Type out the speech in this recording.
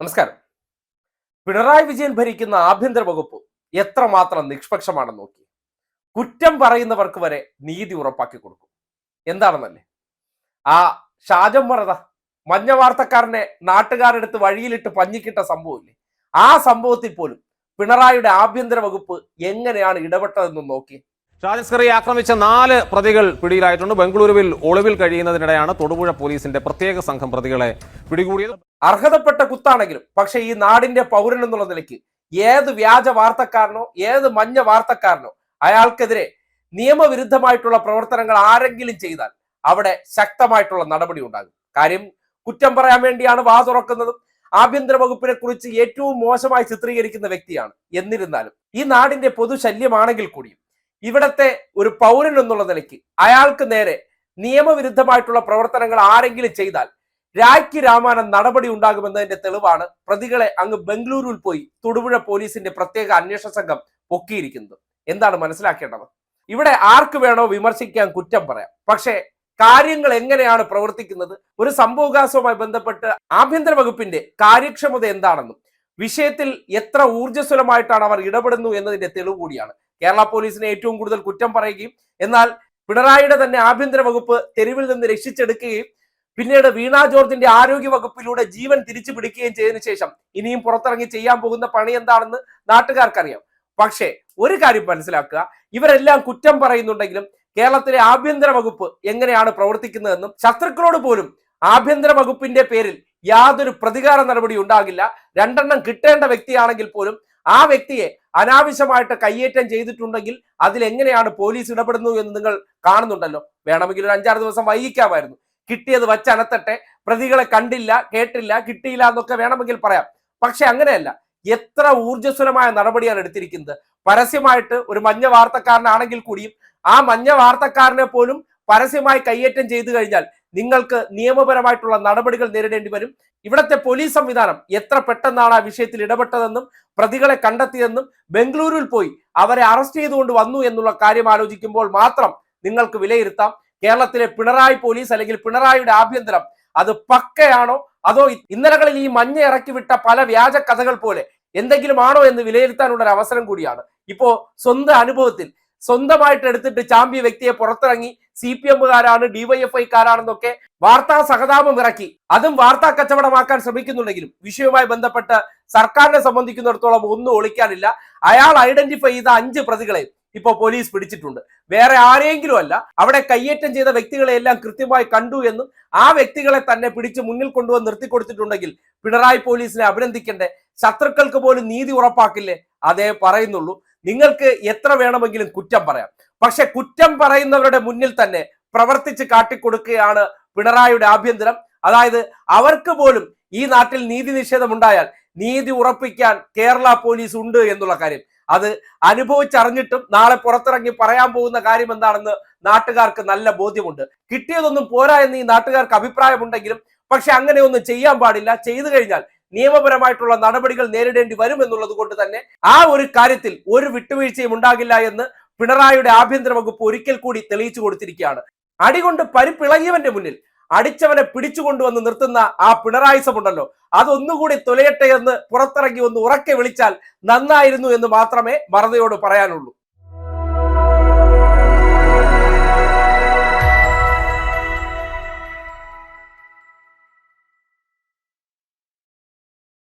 നമസ്കാരം. പിണറായി വിജയൻ ഭരിക്കുന്ന ആഭ്യന്തര വകുപ്പ് എത്രമാത്രം നിഷ്പക്ഷമാണെന്ന് നോക്കി. കുറ്റം പറയുന്നവർക്ക് വരെ നീതി ഉറപ്പാക്കി കൊടുക്കും. എന്താണെന്നല്ലേ? ആ ഷാജം മറത മഞ്ഞ വാർത്തക്കാരനെ നാട്ടുകാരെടുത്ത് വഴിയിലിട്ട് പഞ്ഞിക്കിട്ട സംഭവമില്ലേ? ആ സംഭവത്തിൽ പോലും പിണറായിയുടെ ആഭ്യന്തര വകുപ്പ് എങ്ങനെയാണ് ഇടപെട്ടതെന്ന് നോക്കി. ഷാജസ്കറിയെ ആക്രമിച്ച നാല് പ്രതികൾ പിടിയിലായിട്ടുണ്ട്. ബംഗളൂരുവിൽ ഒളിവിൽ കഴിയുന്നതിനിടെയാണ് തൊടുപുഴ പോലീസിന്റെ പ്രത്യേക സംഘം പ്രതികളെ പിടികൂടിയത്. അർഹതപ്പെട്ട കുത്താണെങ്കിലും പക്ഷെ ഈ നാടിന്റെ പൗരൻ എന്നുള്ള നിലയ്ക്ക് ഏത് വ്യാജ വാർത്തക്കാരനോ ഏത് മഞ്ഞ വാർത്തക്കാരനോ അയാൾക്കെതിരെ നിയമവിരുദ്ധമായിട്ടുള്ള പ്രവർത്തനങ്ങൾ ആരെങ്കിലും ചെയ്താൽ അവിടെ ശക്തമായിട്ടുള്ള നടപടി ഉണ്ടാകും. കാര്യം കുറ്റം പറയാൻ വേണ്ടിയാണ് വാ തുറക്കുന്നതും ആഭ്യന്തര വകുപ്പിനെ കുറിച്ച് ഏറ്റവും മോശമായി ചിത്രീകരിക്കുന്ന വ്യക്തിയാണ്. എന്നിരുന്നാലും ഈ നാടിന്റെ പൊതുശല്യമാണെങ്കിൽ കൂടിയും ഇവിടത്തെ ഒരു പൗരൻ എന്നുള്ള നിലയ്ക്ക് അയാൾക്ക് നേരെ നിയമവിരുദ്ധമായിട്ടുള്ള പ്രവർത്തനങ്ങൾ ആരെങ്കിലും ചെയ്താൽ രാഖി രാമാനൻ നടപടി ഉണ്ടാകുമെന്നതിന്റെ തെളിവാണ് പ്രതികളെ അങ്ങ് ബംഗളൂരുവിൽ പോയി തൊടുപുഴ പോലീസിന്റെ പ്രത്യേക അന്വേഷണ സംഘം പൊക്കിയിരിക്കുന്നത്. എന്താണ് മനസ്സിലാക്കേണ്ടത്? ഇവിടെ ആർക്ക് വേണോ വിമർശിക്കാൻ കുറ്റം പറയാം. പക്ഷേ കാര്യങ്ങൾ എങ്ങനെയാണ് പ്രവർത്തിക്കുന്നത്? ഒരു സംഭവകാശവുമായി ബന്ധപ്പെട്ട് ആഭ്യന്തര വകുപ്പിന്റെ കാര്യക്ഷമത എന്താണെന്നും വിഷയത്തിൽ എത്ര ഊർജസ്വലമായിട്ടാണ് അവർ ഇടപെടുന്നു എന്നതിന്റെ തെളിവ് കൂടിയാണ്. കേരള പോലീസിനെ ഏറ്റവും കൂടുതൽ കുറ്റം പറയുകയും എന്നാൽ പിണറായിയുടെ തന്നെ ആഭ്യന്തര വകുപ്പ് തെരുവിൽ നിന്ന് രക്ഷിച്ചെടുക്കുകയും പിന്നീട് വീണ ജോർജിന്റെ ആരോഗ്യ വകുപ്പിലൂടെ ജീവൻ തിരിച്ചു പിടിക്കുകയും ചെയ്തതിനു ശേഷം ഇനിയും പുറത്തിറങ്ങി ചെയ്യാൻ പോകുന്ന പണി എന്താണെന്ന് നാട്ടുകാർക്കറിയാം. പക്ഷേ ഒരു കാര്യം മനസ്സിലാക്കുക. ഇവരെല്ലാം കുറ്റം പറയുന്നുണ്ടെങ്കിലും കേരളത്തിലെ ആഭ്യന്തര വകുപ്പ് എങ്ങനെയാണ് പ്രവർത്തിക്കുന്നതെന്നും ശത്രുക്കളോട് പോലും ആഭ്യന്തര വകുപ്പിന്റെ പേരിൽ യാതൊരു പ്രതികാര നടപടി ഉണ്ടാകില്ല. രണ്ടെണ്ണം കിട്ടേണ്ട വ്യക്തിയാണെങ്കിൽ പോലും ആ വ്യക്തിയെ അനാവശ്യമായിട്ട് കയ്യേറ്റം ചെയ്തിട്ടുണ്ടെങ്കിൽ അതിൽ എങ്ങനെയാണ് പോലീസ് ഇടപെടുന്നു എന്ന് നിങ്ങൾ കാണുന്നുണ്ടല്ലോ. വേണമെങ്കിൽ ഒരു അഞ്ചാറ് ദിവസം വൈകിക്കാമായിരുന്നു. കിട്ടിയത് വച്ചനത്തട്ടെ പ്രതികളെ കണ്ടില്ല കേട്ടില്ല കിട്ടിയില്ല എന്നൊക്കെ വേണമെങ്കിൽ പറയാം. പക്ഷെ അങ്ങനെയല്ല. എത്ര ഊർജസ്വലമായ നടപടിയാണ് എടുത്തിരിക്കുന്നത്. പരസ്യമായിട്ട് ഒരു മഞ്ഞ വാർത്തക്കാരനാണെങ്കിൽ കൂടിയും ആ മഞ്ഞ വാർത്തക്കാരനെ പോലും പരസ്യമായി കയ്യേറ്റം ചെയ്തു കഴിഞ്ഞാൽ നിങ്ങൾക്ക് നിയമപരമായിട്ടുള്ള നടപടികൾ നേരിടേണ്ടി വരും. ഇവിടത്തെ പോലീസ് സംവിധാനം എത്ര പെട്ടെന്നാണ് ആ വിഷയത്തിൽ ഇടപെട്ടതെന്നും പ്രതികളെ കണ്ടെത്തിയതെന്നും ബംഗളൂരുവിൽ പോയി അവരെ അറസ്റ്റ് ചെയ്തുകൊണ്ട് വന്നു എന്നുള്ള കാര്യം ആലോചിക്കുമ്പോൾ മാത്രം നിങ്ങൾക്ക് വിലയിരുത്താം. കേരളത്തിലെ പിണറായി പോലീസ് അല്ലെങ്കിൽ പിണറായിയുടെ ആഭ്യന്തരം അത് പക്കയാണോ? അതോ ഇന്നലകളിൽ ഈ മഞ്ഞ ഇറക്കി വിട്ട പല വ്യാജ കഥകൾ പോലെ എന്തെങ്കിലും ആണോ എന്ന് വിലയിരുത്താനുള്ള ഒരു അവസരം കൂടിയാണ്. ഇപ്പോ സ്വന്തം അനുഭവത്തിൽ സ്വന്തമായിട്ട് എടുത്തിട്ട് ചാമ്പ്യ വ്യക്തിയെ പുറത്തിറങ്ങി സി പി എമ്മുകാരാണ് ഡിവൈഎഫ്ഐക്കാരാണെന്നൊക്കെ വാർത്താ സഹതാപം ഇറക്കി. അതും വാർത്താ കച്ചവടമാക്കാൻ ശ്രമിക്കുന്നുണ്ടെങ്കിലും വിഷയവുമായി ബന്ധപ്പെട്ട് സർക്കാരിനെ സംബന്ധിക്കുന്നിടത്തോളം ഒന്നും ഒളിക്കാനില്ല. അയാൾ ഐഡന്റിഫൈ ചെയ്ത അഞ്ച് പ്രതികളെ ഇപ്പോ പോലീസ് പിടിച്ചിട്ടുണ്ട്. വേറെ ആരെങ്കിലും അല്ല അവിടെ കയ്യേറ്റം ചെയ്ത വ്യക്തികളെ എല്ലാം കൃത്യമായി കണ്ടു എന്നും ആ വ്യക്തികളെ തന്നെ പിടിച്ച് മുന്നിൽ കൊണ്ടുവന്ന് നിർത്തിക്കൊടുത്തിട്ടുണ്ടെങ്കിൽ പിണറായി പോലീസിനെ അഭിനന്ദിക്കണ്ടേ? ശത്രുക്കൾക്ക് പോലും നീതി ഉറപ്പാക്കില്ലേ? അതേ പറയുന്നുള്ളൂ. നിങ്ങൾക്ക് എത്ര വേണമെങ്കിലും കുറ്റം പറയാം. പക്ഷെ കുറ്റം പറയുന്നവരുടെ മുന്നിൽ തന്നെ പ്രവർത്തിച്ച് കാട്ടിക്കൊടുക്കുകയാണ് പിണറായിയുടെ ആഭ്യന്തരം. അതായത് അവർക്ക് പോലും ഈ നാട്ടിൽ നീതി നിഷേധം ഉണ്ടായാൽ നീതി ഉറപ്പിക്കാൻ കേരള പോലീസ് ഉണ്ട് എന്നുള്ള കാര്യം. അത് അനുഭവിച്ചറിഞ്ഞിട്ടും നാളെ പുറത്തിറങ്ങി പറയാൻ പോകുന്ന കാര്യം എന്താണെന്ന് നാട്ടുകാർക്ക് നല്ല ബോധ്യമുണ്ട്. കിട്ടിയതൊന്നും പോരാ എന്ന് ഈ നാട്ടുകാർക്ക് അഭിപ്രായമുണ്ടെങ്കിലും പക്ഷെ അങ്ങനെ ഒന്നും ചെയ്യാൻ പാടില്ല. ചെയ്തു കഴിഞ്ഞാൽ നിയമപരമായിട്ടുള്ള നടപടികൾ നേരിടേണ്ടി വരും എന്നുള്ളത് കൊണ്ട് തന്നെ ആ ഒരു കാര്യത്തിൽ ഒരു വിട്ടുവീഴ്ചയും ഉണ്ടാകില്ല എന്ന് പിണറായിയുടെ ആഭ്യന്തര വകുപ്പ് ഒരിക്കൽ കൂടി തെളിയിച്ചു കൊടുത്തിരിക്കുകയാണ്. അടികൊണ്ട് പരിപ്പിളകിയവന്റെ മുന്നിൽ അടിച്ചവനെ പിടിച്ചുകൊണ്ടുവന്ന് നിർത്തുന്ന ആ പിണറായിസമുണ്ടല്ലോ. അതൊന്നുകൂടി തുലയട്ടെ എന്ന് പുറത്തിറങ്ങി ഒന്ന് ഉറക്കെ വിളിച്ചാൽ നന്നായിരുന്നു എന്ന് മാത്രമേ മറതയോട് പറയാനുള്ളൂ.